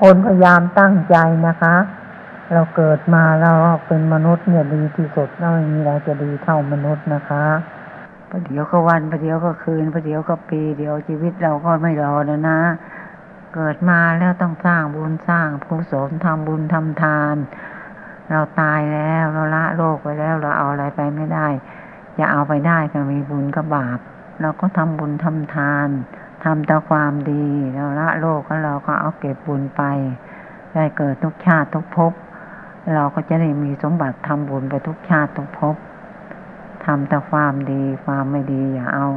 คนพยายามตั้งใจนะคะ เราเกิดมาเราเป็นมนุษย์เนี่ยดีที่สุดแล้วไม่มีอะไรจะดีเท่ามนุษย์นะคะประเดี๋ยวก็วันประเดี๋ยวก็คืนประเดี๋ยวก็ปี เดี๋ยวชีวิตเราก็ไม่รอแล้วนะ เกิดมาแล้วต้องสร้างบุญสร้างกุศลทำบุญทำทาน เราตายแล้วเราละโลกไปแล้วเราเอาอะไรไปไม่ได้ จะเอาไปได้ก็มีบุญกับบาป เราก็ทำบุญทำทาน ทำแต่ความดีเราละโลกแล้วเราก็เอาเก็บบุญไป ได้เกิดทุกชาติทุกภพเราก็จะได้มีสมบัติทำบุญไปทุกชาติทุกภพทำแต่ความดีความไม่ดีอย่าเอา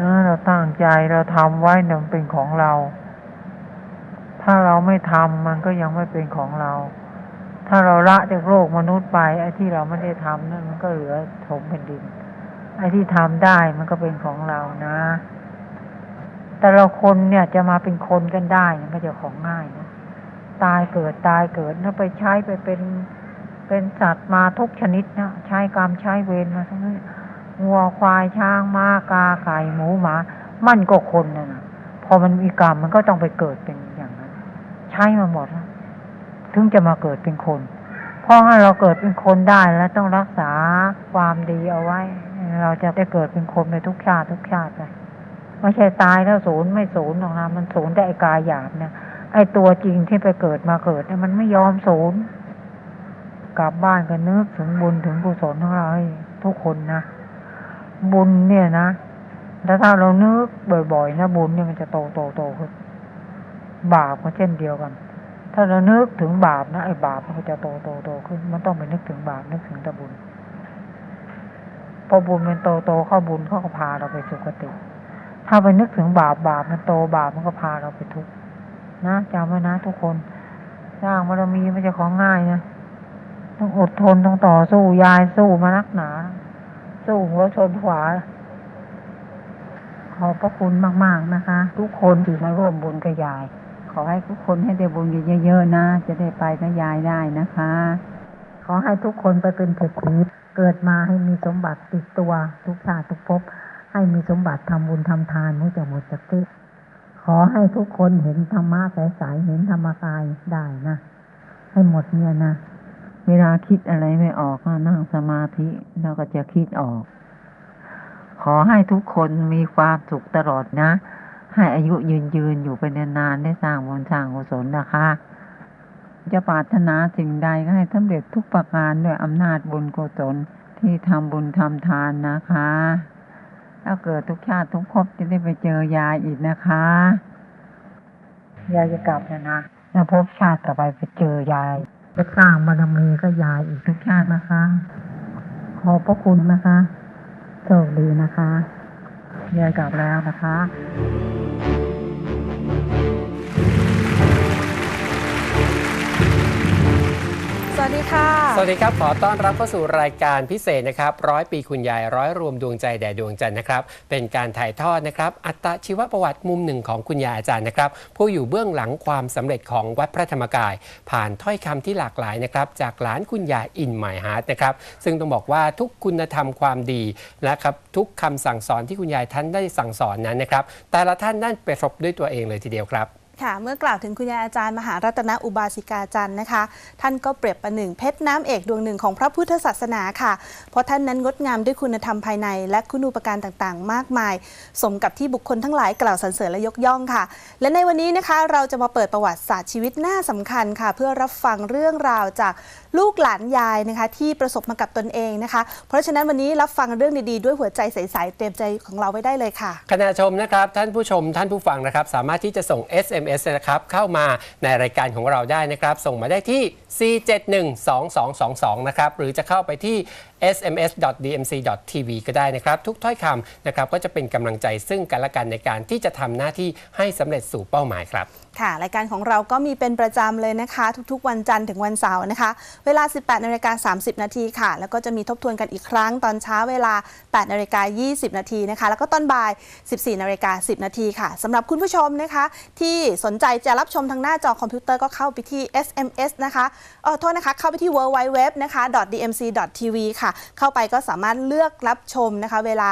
นะเราตั้งใจเราทำไว้เนี่ยมันเป็นของเรา ถ้าเราไม่ทำมันก็ยังไม่เป็นของเรา ถ้าเราละจากโลกมนุษย์ไปไอ้ที่เราไม่ได้ทำนั่นมันก็เหลือถมแผ่นดินไอ้ที่ทำได้มันก็เป็นของเรานะ แต่เราคนเนี่ยจะมาเป็นคนกันได้ไม่ใช่ของง่ายนะตายเกิดตายเกิดนะไปใช้ไปเป็นเป็นสัตว์มาทุกชนิดนะใช้กรรมใช้เวรมาทั้งนั้นวัวควายช้างม้ากาไก่หมูหมา มันก็คนนะนะพอมันมีกรรมมันก็ต้องไปเกิดเป็นอย่างนั้น ใช้มาหมดแล้วถึงจะมาเกิดเป็นคนเพราะถ้าเราเกิดเป็นคนได้แล้วต้องรักษาความดีเอาไว้ เราจะได้เกิดเป็นคนในทุกชาติทุกชาติไป ไม่ใช่ตายแล้วศูนย์ไม่ศูนย์หรอกนะมันศูนย์แต่ไอ้กายหยาบเนี่ยไอตัวจริงที่ไปเกิดมาเกิดเนี่ยมันไม่ยอมศูนย์กลับบ้านก็นึกถึงบุญถึงกุศลของเราทุกคนนะบุญเนี่ยนะแล้วถ้าเรานึกบ่อยๆนะบุญเนี่ยมันจะโตโตโตขึ้นบาปก็เช่นเดียวกัน ถ้าเรานึกถึงบาปนะไอ้บาปมันก็จะโตโตโตขึ้น มันต้องไปนึกถึงบาปนึกถึงแต่บุญพอบุญมันโตโตเข้าบุญเขาก็พาเราไปสุคติ ถ้าไปนึกถึงบาปบาปมันโตบาปมันก็พาเราไปทุกข์นะจำไว้นะทุกคน สร้างบารมีไม่ใช่ของง่ายนะต้องอดทนต้องต่อสู้ยายสู้มานักหนา สู้หัวชนขวาขอบพระคุณมาก ๆ นะคะ ทุกคนที่มาร่วมบุญกับยาย ขอให้ทุกคนให้ได้บุญเยอะๆนะ จะได้ไปกับยายได้นะคะ ขอให้ทุกคนไปเป็นเศรษฐีเกิดมาให้มีสมบัติติดตัวทุกชาติทุกภพ ให้มีสมบัติทำบุญทำทานมุจะหมดจากที่ขอให้ทุกคนเห็นธรรมะใสๆเห็นธรรมกายได้นะ ให้หมดเนี่ยนะ เวลาคิดอะไรไม่ออกก็นั่งสมาธิแล้วก็จะคิดออก ขอให้ทุกคนมีความสุขตลอดนะ ให้อายุยืนยืนอยู่ไปนานๆได้สร้างบุญสร้างกุศลนะคะ จะปรารถนาสิ่งใดก็ให้สำเร็จทุกประการด้วยอำนาจบุญกุศลที่ทำบุญทำทานนะคะ แล้วเกิดทุกชาติทุกภพจะได้ไปเจอยายอีกนะคะ ยายจะกลับแล้วนะแล้วภพชาติต่อไปไปเจอยาย จะสร้างบารมีก็ยายอีกทุกชาตินะคะ ขอบพระคุณนะคะโชคดีนะคะ ยายกลับแล้วนะคะ สวัสดีค่ะ สวัสดีครับ ขอต้อนรับเข้าสู่รายการพิเศษนะครับร้อยปีคุณยายร้อยรวมดวงใจแด่ดวงจันทร์นะครับ เป็นการถ่ายทอดนะครับ อัตชีวประวัติมุมหนึ่งของคุณยายอาจารย์นะครับ ผู้อยู่เบื้องหลังความสำเร็จของวัดพระธรรมกาย ผ่านถ้อยคำที่หลากหลายนะครับ จากหลานคุณยายอินหมายฮาร์ดนะครับ ซึ่งต้องบอกว่าทุกคุณธรรมความดีนะครับทุกคำสั่งสอนที่คุณยายท่านได้สั่งสอนนั้นนะครับ แต่ละท่านนั่นประสบด้วยตัวเองเลยทีเดียวครับ ค่ะเมื่อกล่าวถึงคุณยายอาจารย์มหารัตนอุบาสิกาจันทร์นะคะ ท่านก็เปรียบประหนึ่งเพชรน้ำเอกดวงหนึ่งของพระพุทธศาสนาค่ะ เพราะท่านนั้นงดงามด้วยคุณธรรมภายใน และคุณูปการต่างๆ มากมาย สมกับที่บุคคลทั้งหลายกล่าวสรรเสริญและยกย่องค่ะ และในวันนี้นะคะเราจะมาเปิดประวัติศาสตร์ชีวิตหน้าสำคัญค่ะ เพื่อรับฟังเรื่องราวจากลูกหลานยายนะคะ ที่ประสบมากับตนเองนะคะ เพราะฉะนั้นวันนี้รับฟังเรื่องดีๆด้วยหัวใจใสๆเตรียมใจของเราไว้ได้เลยค่ะขณะชมนะครับท่านผู้ชมท่านผู้ฟังนะครับสามารถที่จะส่ง SMS นะครับเข้ามาในรายการของเราได้นะครับ ส่งมาได้ที่ 4712222 นะครับ หรือจะเข้าไปที่ sms.dmc.tv ก็ได้นะครับ ทุกถ้อยคำนะครับก็จะเป็นกำลังใจซึ่งกันและกันในการที่จะทำหน้าที่ให้สำเร็จสู่เป้าหมายครับค่ะ รายการของเราก็มีเป็นประจำเลยนะคะ ทุกๆ วันจันทร์ถึงวันเสาร์นะคะ เวลา 18นาฬิกา30 นาทีค่ะ แล้วก็จะมีทบทวนกันอีกครั้งตอนเช้าเวลา 8นาฬิกา20 นาทีนะคะ แล้วก็ตอนบ่าย 14นาฬิกา10 นาทีค่ะสำหรับคุณผู้ชมนะคะ ที่สนใจจะรับชมทางหน้าจอคอมพิวเตอร์ก็เข้าไปที่ SMS นะคะเออโทษนะคะ เข้าไปที่ www นะคะ .dmc.tv ค่ะเข้าไปก็สามารถเลือกรับชมนะคะ เวลา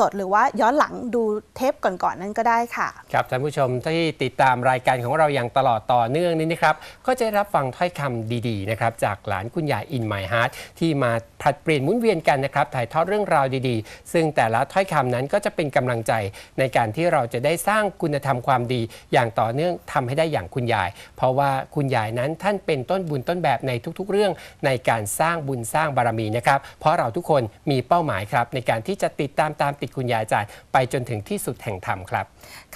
สดๆ หรือว่าย้อนหลังดูเทปก่อนๆนั้นก็ได้ค่ะ ครับท่านผู้ชมที่ติดตามรายการของเราอย่างตลอดต่อเนื่องนี้นะครับ ก็จะได้รับฟังถ้อยคำดีๆนะครับจากหลานคุณยายอินไมฮาร์ดที่มาผลัดเปลี่ยนมุนเวียนกันนะครับ ถ่ายทอดเรื่องราวดีๆ ซึ่งแต่ละถ้อยคำนั้นก็จะเป็นกำลังใจในการที่เราจะได้สร้างคุณธรรมความดี อย่างต่อเนื่องทำให้ได้อย่างคุณยาย เพราะว่าคุณยายนั้นท่านเป็นต้นบุญต้นแบบในทุกๆ เรื่องในการสร้างบุญสร้างบารมีนะครับ เพราะเราทุกคนมีเป้าหมายครับ ในการที่จะติดตามตามติดคุณยายอาจารย์ไปจนถึงที่สุดแห่งธรรมครับ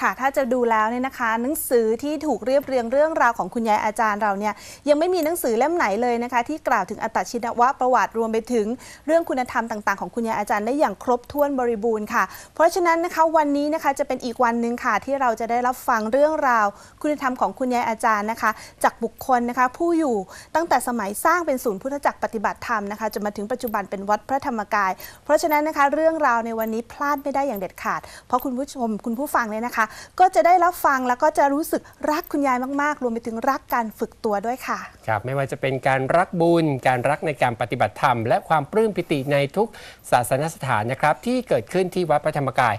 ค่ะถ้าจะดูแล้วเนี่ยนะคะ หนังสือที่ถูกเรียบเรียงเรื่องราวของคุณยายอาจารย์เราเนี่ยยังไม่มีหนังสือเล่มไหนเลยนะคะ ที่กล่าวถึงอัตชินวะประวัติรวมไปถึงเรื่องคุณธรรมต่าง ๆของคุณยายอาจารย์ได้อย่างครบถ้วนบริบูรณ์ค่ะ เพราะฉะนั้นนะคะวันนี้นะคะจะเป็นอีกวันหนึ่งค่ะที่เราจะได้รับฟังเรื่องราว คุณธรรมของคุณยายอาจารย์นะคะ จากบุคคลนะคะผู้อยู่ตั้งแต่สมัยสร้างเป็นศูนย์พุทธจักรปฏิบัติธรรมนะคะจนมาถึงปัจจุบันเป็นวัดพระธรรมกาย เพราะฉะนั้นนะคะเรื่องราวในวันนี้พลาดไม่ได้อย่างเด็ดขาด เพราะคุณผู้ชมคุณผู้ฟังเนี่ยนะคะ ก็จะได้รับฟังแล้วก็จะรู้สึกรักคุณยายมากๆ รวมไปถึงรักการฝึกตัวด้วยค่ะ ครับไม่ว่าจะเป็นการรักบุญ การรักในการปฏิบัติธรรม และความปลื้มปิติในทุกศาสนสถานนะครับที่เกิดขึ้นที่วัดพระธรรมกาย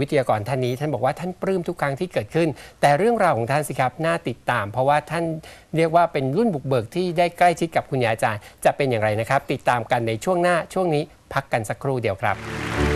วิทยากรท่านนี้ท่านบอกว่าท่านปลื้มทุกครั้งที่เกิดขึ้น แต่เรื่องราวของท่านสิครับน่าติดตาม เพราะว่าท่านเรียกว่าเป็นรุ่นบุกเบิกที่ได้ใกล้ชิดกับคุณยายอาจารย์ จะเป็นอย่างไรนะครับ ติดตามกันในช่วงหน้าช่วงนี้พักกันสักครู่เดียวครับ